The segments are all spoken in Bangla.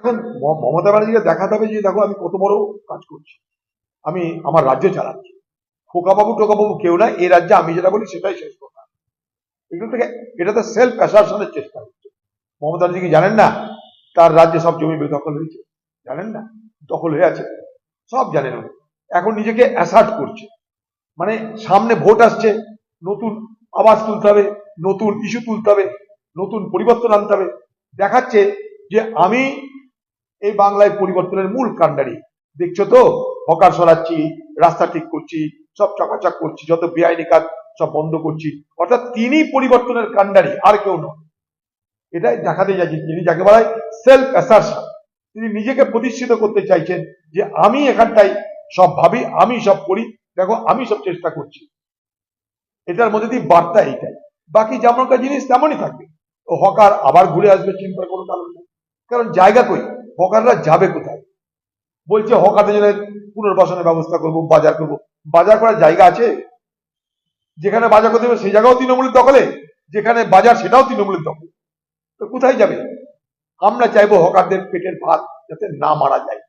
এখন মমতা ব্যানার্জিকে দেখাতে হবে যে, দেখো আমি কত বড় কাজ করছি। আমি আমার রাজ্য চালাচ্ছি। খোকাবাবু, টোকাবাবু কেউ না এই রাজ্যে আমি যেটা বলি সেটাই শেষ কথা। এগুলো থেকে এটা তো সেলফ অ্যাসারশনের চেষ্টা হচ্ছে। মমতা ব্যানার্জি কি জানেন না? তার রাজ্যে সব জমি বেদখল হয়েছে। জানেন না? দখল হয়ে আছে। সব জানেন এখন নিজেকে অ্যাসার্ট করছে। মানে সামনে ভোট আসছে, নতুন আওয়াজ তুলতে হবে, নতুন ইস্যু তুলতে হবে, নতুন পরিবর্তন আনতে হবে। দেখাচ্ছে যে আমি এই বাংলায় পরিবর্তনের মূল কাণ্ডারি। দেখছ তো? হকার সরাচ্ছি, রাস্তা ঠিক করছি, সব চকাচক করছি, যত বেআইনি কাজ সব বন্ধ করছি। অর্থাৎ তিনি পরিবর্তনের কাণ্ডারি, আর কেউ নয় এটাই দেখাতে যাচ্ছি তিনি যাকে বলা হয় সেলফ অ্যাসারশন তিনি নিজেকে প্রতিষ্ঠিত করতে চাইছেন যে আমি এখানটাই সব ভাবি, আমি সব করি, দেখো আমি সব চেষ্টা করছি। এটার মধ্যে দিয়ে বার্তা এইটাই। বাকি যেমনকার জিনিস তেমনই থাকবে। ও হকার আবার ঘুরে আসবে, চিন্তার কোনো কারণ নেই। কারণ জায়গা কই? হকাররা যাবে কোথায়? বলছে হকারদের জন্য পুনর্বাসনের ব্যবস্থা করব, বাজার করব। বাজার করার জায়গা আছে? যেখানে বাজার করতে হবে সেই জায়গাও তৃণমূলের দখলে, যেখানে বাজার সেটাও তৃণমূলের দখলে। তো কোথায় যাবে? আমরা চাইব হকারদের পেটের ভাত যাতে না মারা যায়।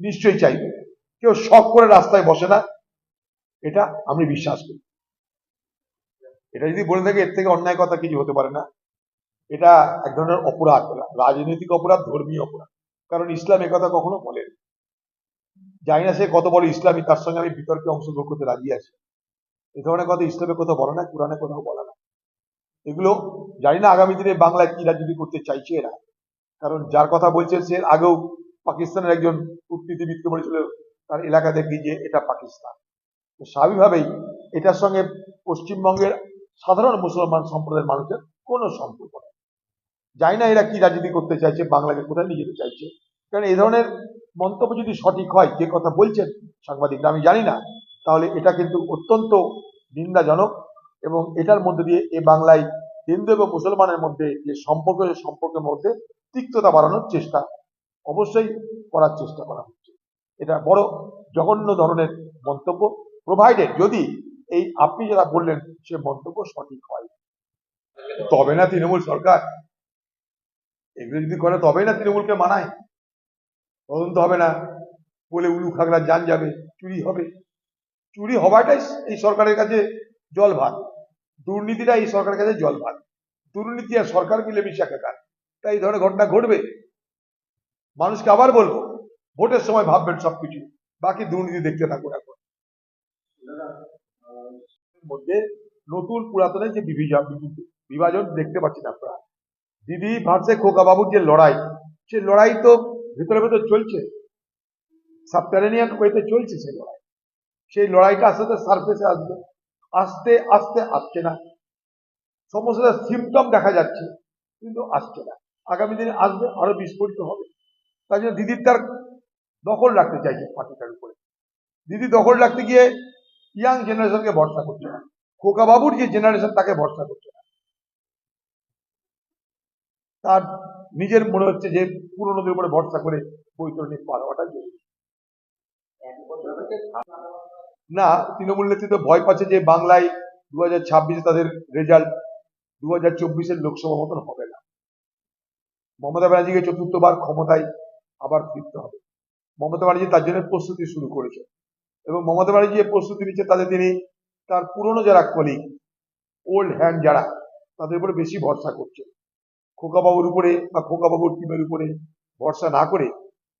নিশ্চয়ই চাইব। কেউ শখ করে রাস্তায় বসে না, এটা আমি বিশ্বাস করি। এটা যদি বলে থাকে, এর থেকে অন্যায় কথা কিছু হতে পারে না। এটা এক ধরনের অপরাধ রাজনৈতিক অপরাধ, ধর্মীয় অপরাধ। কারণ ইসলাম একথা কখনো বলেন জানি না সে কত বড় ইসলামী, তার সঙ্গে আমি বিতর্কে অংশগ্রহণ করতে রাজি আছি। এ ধরনের কথা ইসলামে কোথাও বলে না, কোরআনে কোথাও বলে না। এগুলো জানি না আগামী দিনে বাংলায় কি রাজনীতি করতে চাইছে এরা। কারণ যার কথা বলছেন সে আগেও পাকিস্তানের একজন কূটনীতিবিদকে বলেছিল, তার এলাকা দেখি যে এটা পাকিস্তান। স্বাভাবিকভাবেই এটার সঙ্গে পশ্চিমবঙ্গের সাধারণ মুসলমান সম্প্রদায়ের মানুষের কোনো সম্পর্ক নেই। জানি না এরা কি রাজনীতি করতে চাইছে, বাংলাকে কোথায় নিয়ে যেতে চাইছে। কারণ এই ধরনের মন্তব্য যদি সঠিক হয়, যে কথা বলছেন সাংবাদিকরা, আমি জানি না, তাহলে এটা কিন্তু অত্যন্ত নিন্দাজনক এবং এটার মধ্যে দিয়ে এ বাংলায় হিন্দু এবং মুসলমানের মধ্যে যে সম্পর্ক সম্পর্কের মধ্যে তিক্ততা বাড়ানোর চেষ্টা অবশ্যই করার চেষ্টা করা হচ্ছে। এটা বড় জঘন্য ধরনের মন্তব্য প্রোভাইডেড যদি এই আপনি যারা বললেন সে মন্তব্য সঠিক হয়। তবে না তৃণমূল সরকার এগুলো যদি করে, তবেই না তৃণমূলকে মানায়। তদন্ত হবে না। বলে উলু খাগড়া যান যাবে, চুরি হবে। চুরি হওয়াটাই এই সরকারের কাছে জল ভাত। দুর্নীতিটা এই সরকারের কাছে জল ভাত। দুর্নীতি আর সরকার মিলে মিশে একাকার তাই এই ধরনের ঘটনা ঘটবে। মানুষকে আবার বলব, ভোটের সময় ভাববেন সবকিছু। বাকি দুর্নীতি দেখতে থাকুন এখন। মধ্যে নতুন পুরাতনের যে বিভাজন বিভাজন দেখতে পাচ্ছেন আপনারা। দিদি ভার্সে খোকা বাবুর যে লড়াই, সে লড়াই তো ভেতরে ভেতরে চলছে। সাবটারেনিয়ান ওয়েতে চলছে সেই লড়াই। সেই লড়াইটা আস্তে সার্ফেসে আসবে। আস্তে আস্তে আসছে না। সমস্ত সিমটম দেখা যাচ্ছে, কিন্তু আসছে না। আগামী দিনে আসবে, আরও বিস্ফোরিত হবে। তাই জন্য দিদির তার দখল রাখতে চাইছে পার্টিটার উপরে। দিদি দখল রাখতে গিয়ে ইয়াং জেনারেশনকে ভরসা করছে না। খোকা বাবুর যে জেনারেশন তাকে ভরসা করছে না তার নিজের মনে হচ্ছে যে পুরনোদের উপরে ভরসা করে বৈতরণী পার হওয়াটা জরুরি। না, তৃণমূল নেতৃত্ব ভয় পাচ্ছে যে বাংলায় দু হাজার ছাব্বিশে তাদের রেজাল্ট দু হাজার চব্বিশের লোকসভা মতন হবে না। মমতা ব্যানার্জিকে চতুর্থবার ক্ষমতায় আবার ফিরতে হবে। মমতা ব্যানার্জি তার জন্য প্রস্তুতি শুরু করেছে এবং মমতা ব্যানার্জি যে প্রস্তুতি নিচ্ছে তাতে তিনি তার পুরনো যারা কলিগ ওল্ড হ্যান্ড যারা, তাদের উপরে বেশি ভরসা করছে খোকাবাবুর উপরে বা খোকাবাবুর টিমের উপরে ভরসা না করে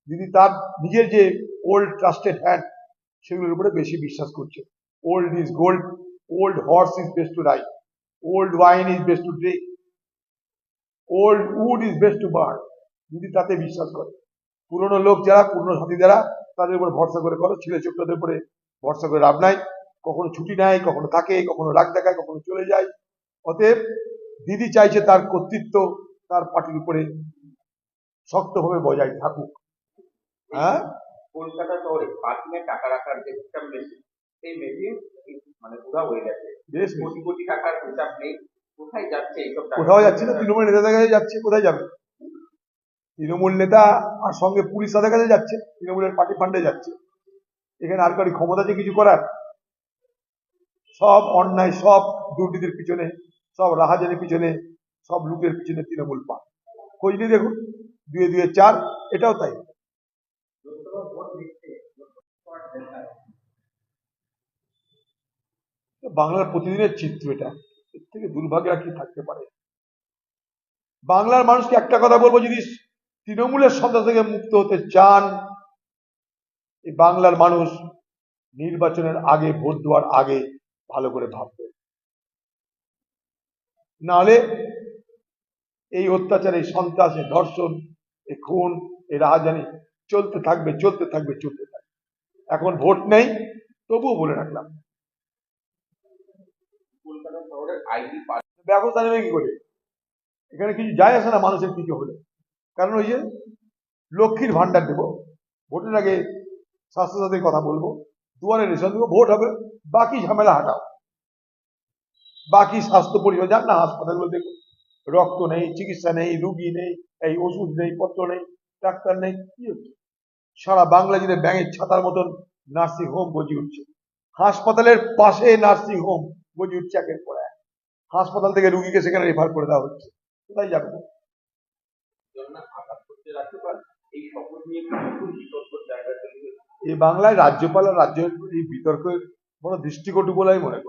দিদি তার নিজের যে ওল্ড ট্রাস্টেড হ্যান্ড সেগুলোর উপরে বেশি বিশ্বাস করছে। Old is gold old horse is best to ride old wine is best to drink old wood is best to burn দিদি তাতে বিশ্বাস করে। পুরনো লোক যারা, পুরনো সাথী যারা, তাদের উপর ভরসা করে করো। ছেলে ছোটদের উপরে ভরসা করে লাভ নাই। কখনো ছুটি নেয়, কখনো থাকে, কখনো রাগ দেখায়, কখনো চলে যায়। অতএব দিদি চাইছে তার কর্তৃত্ব তার পার্টির উপরে শক্তভাবে বজায় থাকুক। হ্যাঁ? কলকাতা শহরে পার্কিং এ টাকা রাখার যে একটা মেশিন সেই মেশিন মানে উধাও হয়ে গেছে। বেশ। কোটি কোটি টাকার হিসাব নেই। কোথায় যাচ্ছে এইসব কোথাও যাচ্ছে না তৃণমূল নেতাদের কাছে যাচ্ছে কোথায় যাবে? তৃণমূল নেতা আর সঙ্গে পুলিশ তাদের কাছে যাচ্ছে তৃণমূলের পার্টি ফান্ডে যাচ্ছে। এখানে আর কারি ক্ষমতা যে কিছু করার? সব অন্যায় সব দুর্নীতির পিছনে সব রাহাজানির পিছনে সব লুটের পিছনে তৃণমূল পা খোঁজ নিয়ে দেখুন, দুয়ে দুয়ে চার, এটাও তাই। বাংলার প্রতিদিনের চিত্র এটা। এর থেকে দুর্ভাগ্য কি থাকতে পারে? বাংলার মানুষকে একটা কথা বলব, যদি তৃণমূলের সন্ত্রাস থেকে মুক্ত হতে চান, এই বাংলার মানুষ নির্বাচনের আগে, ভোট দেওয়ার আগে ভালো করে ভাববে। নাহলে এই অত্যাচার এই সন্ত্রাস এই ধর্ষণ এই খুন এই রাজধানী চলতে থাকবে চলতে থাকবে চলতে থাকবে। এখন ভোট নেই তবুও বলে রাখলাম। ব্যবস্থা নেবে কি করে? এখানে কিছু যায় আসে না মানুষের কিছু হলে। কারণ ওই যে লক্ষ্মীর ভান্ডার দেবো। ভোটের আগে স্বাস্থ্যসাথীর কথা বলব। দুয়ারে রেশন দেবো ভোট হবে। বাকি ঝামেলা হাঁটাও। বাকি স্বাস্থ্য পরিষেবা যান না হাসপাতালগুলো দেখুন রক্ত নেই, চিকিৎসা নেই, রুগী নেই, এই ওষুধ নেই, পত্র নেই, ডাক্তার নেই, কি হচ্ছে? সারা বাংলা জুড়ে ব্যাঙের ছাতার মতন নার্সিং হোম গজিয়ে উঠছে। হাসপাতালের পাশে নার্সিং হোম গজিয়ে উঠছে একের পর এক। হাসপাতাল থেকে রুগীকে সেখানে রেফার করে দেওয়া হচ্ছে। কোথায় যাবে এই বাংলায় রাজ্যপাল আর রাজ্য এই বিতর্কের বড় দৃষ্টিকটু বলে আমি মনে করি